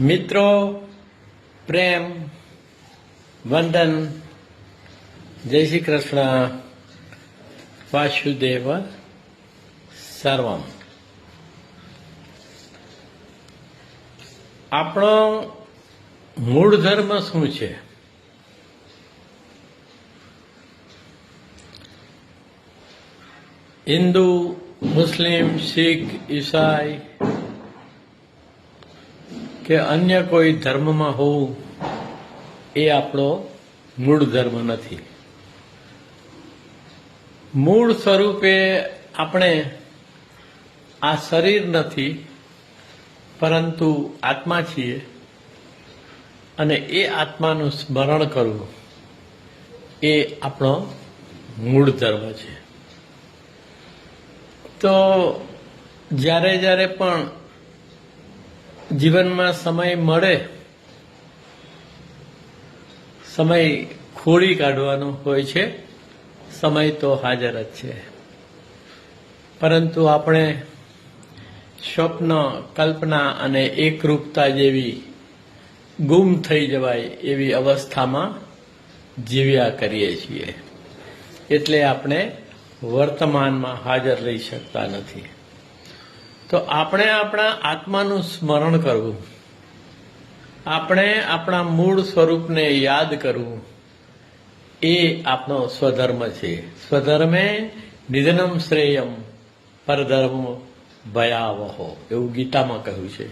મિત્રો, પ્રેમ, વંદન, જય શ્રી કૃષ્ણ, વાસુદેવ સર્વમ. આપણો મૂળ ધર્મ શું છે? હિન્દુ, મુસ્લિમ, શીખ, ઈસાઈ કે અન્ય કોઈ ધર્મમાં હોવું એ આપણો મૂળ ધર્મ નથી. મૂળ સ્વરૂપે આપણે આ શરીર નથી, પરંતુ આત્મા છીએ અને એ આત્માનું સ્મરણ કરવું એ આપણો મૂળ ધર્મ છે. તો જ્યારે જ્યારે પણ જીવનમાં સમય મળે, સમય ખોળી કાઢવાનો હોય છે, સમય તો હાજર જ છે. પરંતુ આપણે સ્વપ્ન, કલ્પના અને એકરૂપતા જેવી ગુમ થઈ જવાય એવી અવસ્થામાં જીવ્યા કરીએ છીએ. એટલે આપણે વર્તમાનમાં હાજર રહી શકતા નથી. તો આપણે આપણા આત્માનું સ્મરણ કરવું. આપણે આપણા મૂળ સ્વરૂપને યાદ કરવું. એ આપણો સ્વધર્મ છે. સ્વધર્મે નિધનમ શ્રેયમ પરધર્મ ભયાવહો. એવું ગીતામાં કહ્યું છે.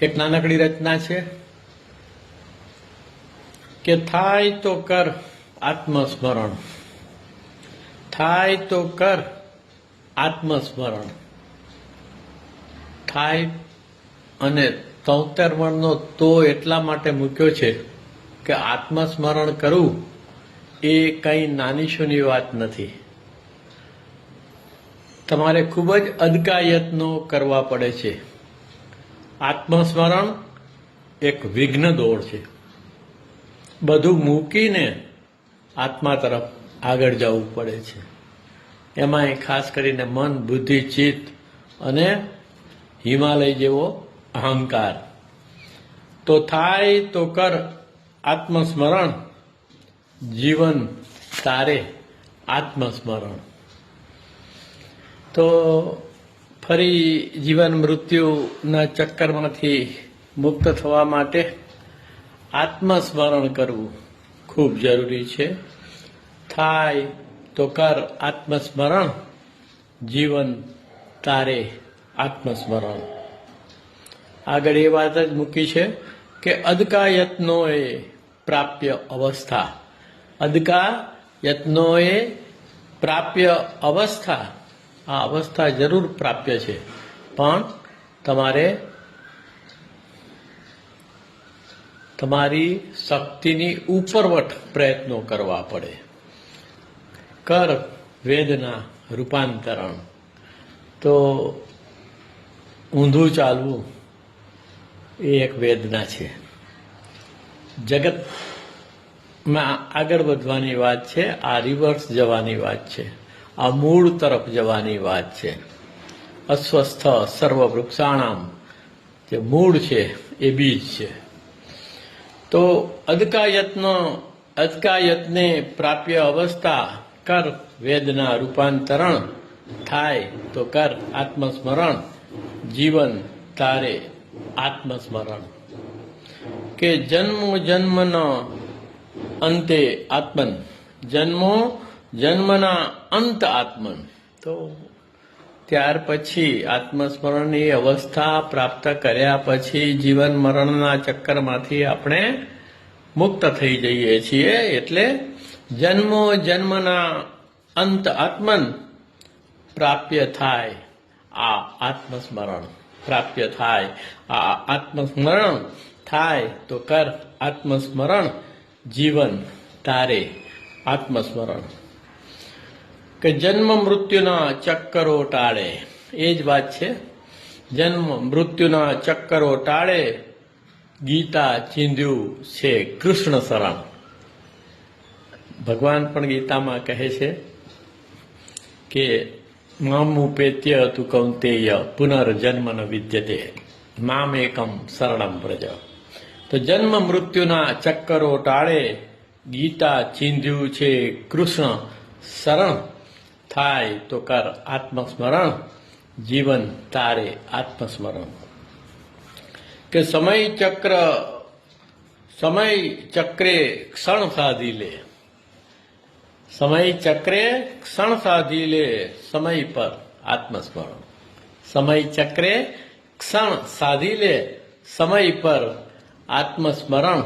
એક નાનકડી રચના છે કે થાય તો કર આત્મસ્મરણ. થાય તો કર આત્મસ્મરણ. થાય અને તોતેર વર્ણનો તો એટલા માટે મૂક્યો છે કે આત્મસ્મરણ કરવું એ કંઈ નાનીશુની વાત નથી. તમારે ખૂબ જ અદકાયતનો કરવા પડે છે. આત્મસ્મરણ એક વિઘ્ન દોડ છે. બધું મૂકીને આત્મા તરફ આગળ જવું પડે છે. એમાંય ખાસ કરીને મન, બુદ્ધિ, ચિત્ત અને હિમાલય જેવો અહંકાર. તો થાય તો કર આત્મસ્મરણ. જીવન તારે આત્મસ્મરણ. તો ફરી જીવન મૃત્યુના ચક્કરમાંથી મુક્ત થવા માટે આત્મસ્મરણ કરવું ખૂબ જરૂરી છે. થાય તો કર આત્મસ્મરણ, જીવન તારે આત્મસ્મરણ. આગળ એ વાત જ મૂકી છે કે અદકા યત્નોએ પ્રાપ્ય અવસ્થા. અદકા યત્નોએ પ્રાપ્ય અવસ્થા. આ અવસ્થા જરૂર પ્રાપ્ય છે. પણ તમારે તમારી શક્તિની ઉપરવટ પ્રયત્નો કરવા પડે. કર વેદના રૂપાંતરણ તો ઊંધું ચાલવું એ એક વેદના છે. જગતમાં આગળ વધવાની વાત છે, આ રિવર્સ જવાની વાત છે, આ મૂળ તરફ જવાની વાત છે. અસ્વસ્થ સર્વ વૃક્ષાણામ જે મૂળ છે એ બીજ છે. તો અદકાયતનો અદકાયતને પ્રાપ્ય અવસ્થા કર વેદના રૂપાંતરણ થાય તો કર આત્મસ્મરણ. જીવન તારે આત્મસ્મરણ. કે જન્મો જન્મનો અંતે આત્મન. જન્મો જન્મના અંત આત્મન. તો ત્યાર પછી આત્મસ્મરણની અવસ્થા પ્રાપ્ત કર્યા પછી જીવન મરણના ચક્કરમાંથી આપણે મુક્ત થઈ જઈએ છીએ એટલે જન્મો જન્મના અંત આત્મન પ્રાપ્ય થાય. આ આત્મસ્મરણ પ્રાપ્ય થાય. આ આત્મસ્મરણ થાય તો કર આત્મસ્મરણ જીવન તારે. આત્મસ્મરણ. કે જન્મ મૃત્યુના ચક્કરો ટાળે. એ જ વાત છે. જન્મ મૃત્યુના ચક્કરો ટાળે. ગીતા ચીંધ્યું છે કૃષ્ણ શરણ ભગવાન પણ ગીતામાં કહે છે કે મામુપેત્ય તું કૌંતેય ન વિદ્યતે, મામ એકમ શરણમ વ્રજ. તો જન્મ મૃત્યુના ચક્કરો ટાળે, ગીતા ચીંધ્યું છે, કૃષ્ણ શરણ થાય તો કર આત્મસ્મરણ, જીવન તારે આત્મસ્મરણ. કે સમય ચક્ર, સમય ચક્રે ક્ષણ સાધી લે. સમય ચક્રે ક્ષણ સાધી લે સમય પર આત્મસ્મરણ. સમય ચક્રે ક્ષણ સાધી લે સમય પર આત્મસ્મરણ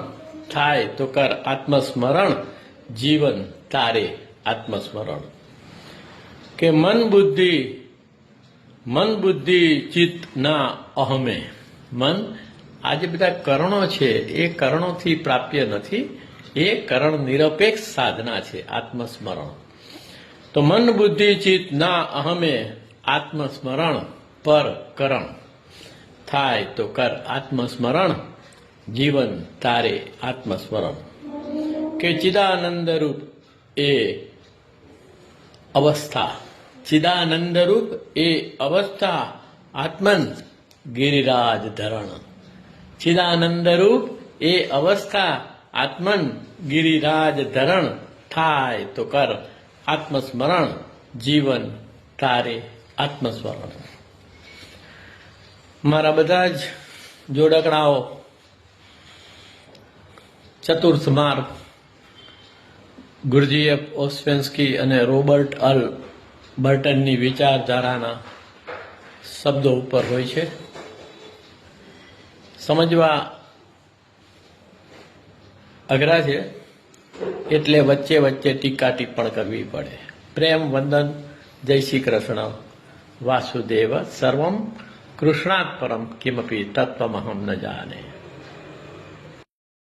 થાય તો કર આત્મસ્મરણ, જીવન તારે આત્મસ્મરણ. કે મન બુદ્ધિ મન બુદ્ધિ ચિત્ત ના અહમે. મન આ જે બધા કરણો છે એ કરણોથી પ્રાપ્ય નથી એ કરણ નિરપેક્ષ સાધના છે, આત્મસ્મરણ. તો મન બુદ્ધિ ચિત્ત ના અહમે આત્મસ્મરણ પર કરણ. થાય તો કર, આત્મસ્મરણ, જીવન તારે આત્મસ્મરણ. કે ચિદાનંદ રૂપ એ અવસ્થા, ચિદાનંદ રૂપ એ અવસ્થા આત્મન ગિરિરાજ ધરણ. ચિદાનંદ રૂપ એ અવસ્થા આત્મન ગિરિરાજ ધરણ થાય તો કર. આત્મસ્મરણ, જીવન તારે આત્મસ્મરણ. મારા બધા જ જોડકણાઓ, ચતુર્થ માર્ગ ગુરજીએફ ઓસ્વેન્સ્કી અને રોબર્ટ અલ બર્ટનની વિચારધારાના શબ્દો ઉપર હોય છે. સમજવા અઘરા છે? એટલે વચ્ચે વચ્ચે ટીકા ટિપ્પણ કરવી પડે. પ્રેમ, વંદન, જય શ્રી કૃષ્ણ, વાસુદેવ, સર્વમ કૃષ્ણાત્પરમ, કિમપી તત્વમહમ ન જાને.